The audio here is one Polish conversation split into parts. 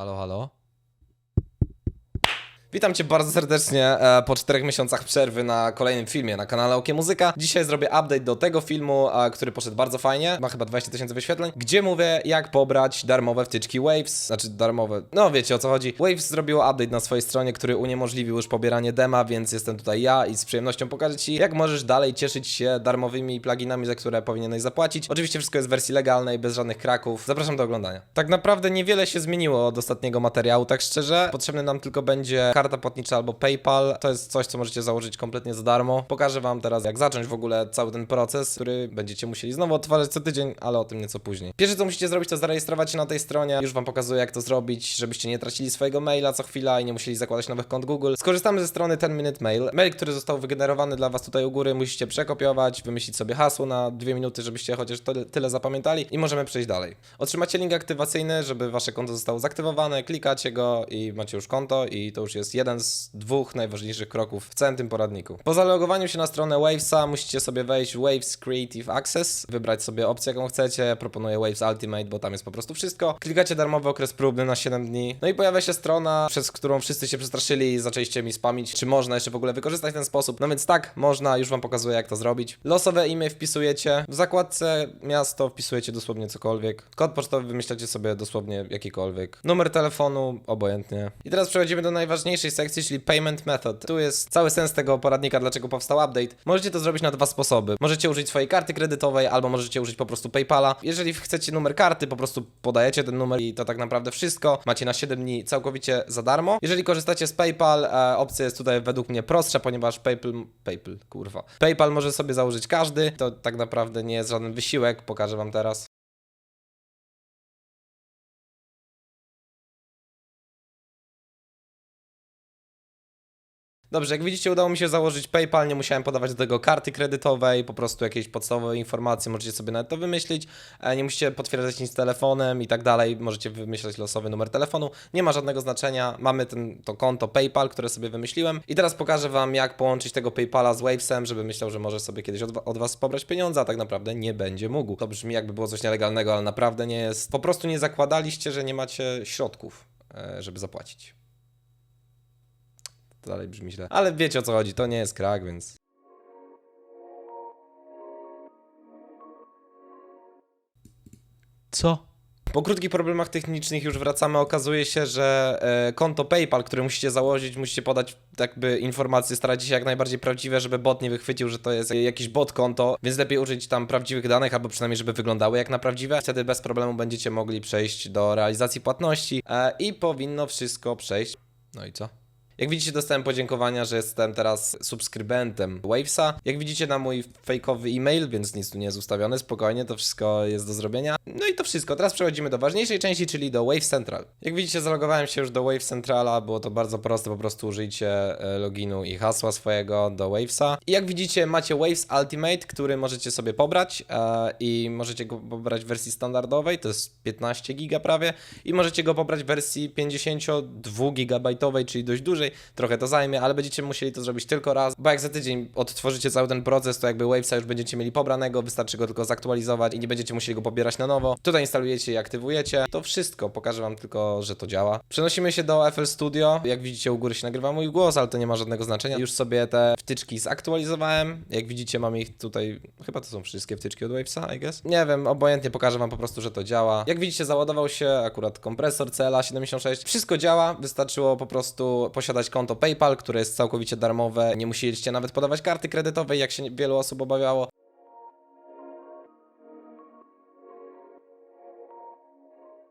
Halo, halo? Witam Cię bardzo serdecznie e, po czterech miesiącach przerwy na kolejnym filmie na kanale Okie Muzyka. Dzisiaj zrobię update do tego filmu, e, który poszedł bardzo fajnie, ma chyba 20 tysięcy wyświetleń, gdzie mówię jak pobrać darmowe wtyczki Waves, znaczy darmowe, no wiecie o co chodzi. Waves zrobiło update na swojej stronie, który uniemożliwił już pobieranie dema, więc jestem tutaj ja i z przyjemnością pokażę Ci jak możesz dalej cieszyć się darmowymi pluginami, za które powinieneś zapłacić. Oczywiście wszystko jest w wersji legalnej, bez żadnych kraków. Zapraszam do oglądania. Tak naprawdę niewiele się zmieniło od ostatniego materiału, tak szczerze. Potrzebny nam tylko będzie karta płatnicza albo PayPal. To jest coś, co możecie założyć kompletnie za darmo. Pokażę Wam teraz, jak zacząć w ogóle cały ten proces, który będziecie musieli znowu odtwarzać co tydzień, ale o tym nieco później. Pierwsze, co musicie zrobić, to zarejestrować się na tej stronie. Już Wam pokazuję, jak to zrobić, żebyście nie tracili swojego maila co chwila i nie musieli zakładać nowych kont Google. Skorzystamy ze strony 10 Minute Mail. Mail, który został wygenerowany dla Was tutaj u góry, musicie przekopiować, wymyślić sobie hasło na dwie minuty, żebyście chociaż tyle, tyle zapamiętali i możemy przejść dalej. Otrzymacie link aktywacyjny, żeby Wasze konto zostało zaktywowane, klikacie go i macie już konto i to już jest jeden z dwóch najważniejszych kroków w całym tym poradniku. Po zalogowaniu się na stronę Wavesa musicie sobie wejść w Waves Creative Access, wybrać sobie opcję, jaką chcecie. Proponuję Waves Ultimate, bo tam jest po prostu wszystko. Klikacie darmowy okres próbny na 7 dni. No i pojawia się strona, przez którą wszyscy się przestraszyli i zaczęliście mi spamić, czy można jeszcze w ogóle wykorzystać ten sposób. No więc tak, można, już wam pokazuję jak to zrobić. Losowe imię wpisujecie, w zakładce miasto wpisujecie dosłownie cokolwiek. Kod pocztowy wymyślacie sobie dosłownie jakikolwiek. Numer telefonu, obojętnie. I teraz przechodzimy do najważniejszej sekcji, czyli Payment Method. Tu jest cały sens tego poradnika, dlaczego powstał update. Możecie to zrobić na dwa sposoby. Możecie użyć swojej karty kredytowej, albo możecie użyć po prostu PayPala. Jeżeli chcecie numer karty, po prostu podajecie ten numer i to tak naprawdę wszystko. Macie na 7 dni całkowicie za darmo. Jeżeli korzystacie z PayPal, e, opcja jest tutaj według mnie prostsza, ponieważ PayPal, PayPal, kurwa. PayPal może sobie założyć każdy. To tak naprawdę nie jest żaden wysiłek, pokażę wam teraz. Dobrze, jak widzicie, udało mi się założyć PayPal, nie musiałem podawać do tego karty kredytowej, po prostu jakieś podstawowe informacje, możecie sobie nawet to wymyślić, e, nie musicie potwierdzać nic telefonem i tak dalej, możecie wymyślać losowy numer telefonu, nie ma żadnego znaczenia, mamy ten, to konto PayPal, które sobie wymyśliłem i teraz pokażę Wam, jak połączyć tego PayPala z Wavesem, żeby myślał, że może sobie kiedyś od, od Was pobrać pieniądze, a tak naprawdę nie będzie mógł. To brzmi jakby było coś nielegalnego, ale naprawdę nie jest. Po prostu nie zakładaliście, że nie macie środków, e, żeby zapłacić. To dalej brzmi źle. Ale wiecie o co chodzi, to nie jest krak, więc. Co? Po krótkich problemach technicznych już wracamy. Okazuje się, że e, konto PayPal, które musicie założyć, musicie podać jakby informacje, starajcie się jak najbardziej prawdziwe, żeby bot nie wychwycił, że to jest jakiś bot konto, więc lepiej użyć tam prawdziwych danych, albo przynajmniej, żeby wyglądały jak na prawdziwe. Wtedy bez problemu będziecie mogli przejść do realizacji płatności e, i powinno wszystko przejść. No i co? Jak widzicie, dostałem podziękowania, że jestem teraz subskrybentem Wavesa. Jak widzicie na mój fejkowy e-mail, więc nic tu nie jest ustawione, spokojnie, to wszystko jest do zrobienia. No i to wszystko. Teraz przechodzimy do ważniejszej części, czyli do Wave Central. Jak widzicie, zalogowałem się już do Wave Centrala, było to bardzo proste, po prostu użyjcie e, loginu i hasła swojego do Wavesa. I jak widzicie, macie Waves Ultimate, który możecie sobie pobrać e, i możecie go pobrać w wersji standardowej, to jest 15 giga prawie, i możecie go pobrać w wersji 52 gigabajtowej, czyli dość dużej. Trochę to zajmie, ale będziecie musieli to zrobić tylko raz, bo jak za tydzień odtworzycie cały ten proces, to jakby Wavesa już będziecie mieli pobranego, wystarczy go tylko zaktualizować i nie będziecie musieli go pobierać na nowo. Tutaj instalujecie i aktywujecie. To wszystko, pokażę wam tylko, że to działa. Przenosimy się do FL Studio. Jak widzicie, u góry się nagrywa mój głos, ale to nie ma żadnego znaczenia. Już sobie te wtyczki zaktualizowałem. Jak widzicie, mam ich tutaj, chyba to są wszystkie wtyczki od Wavesa, I guess. Nie wiem, obojętnie pokażę wam po prostu, że to działa. Jak widzicie, załadował się akurat kompresor CLA76. Wszystko działa, wystarczyło po prostu posiadać konto PayPal, które jest całkowicie darmowe. Nie musieliście nawet podawać karty kredytowej, jak się wielu osób obawiało.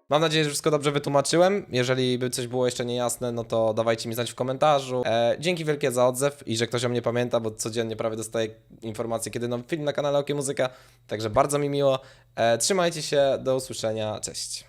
Mam nadzieję, że wszystko dobrze wytłumaczyłem. Jeżeli by coś było jeszcze niejasne, no to dawajcie mi znać w komentarzu. E, dzięki wielkie za odzew i że ktoś o mnie pamięta, bo codziennie prawie dostaję informacje, kiedy nowy film na kanale Okie Muzyka. Także bardzo mi miło. E, trzymajcie się, do usłyszenia, cześć.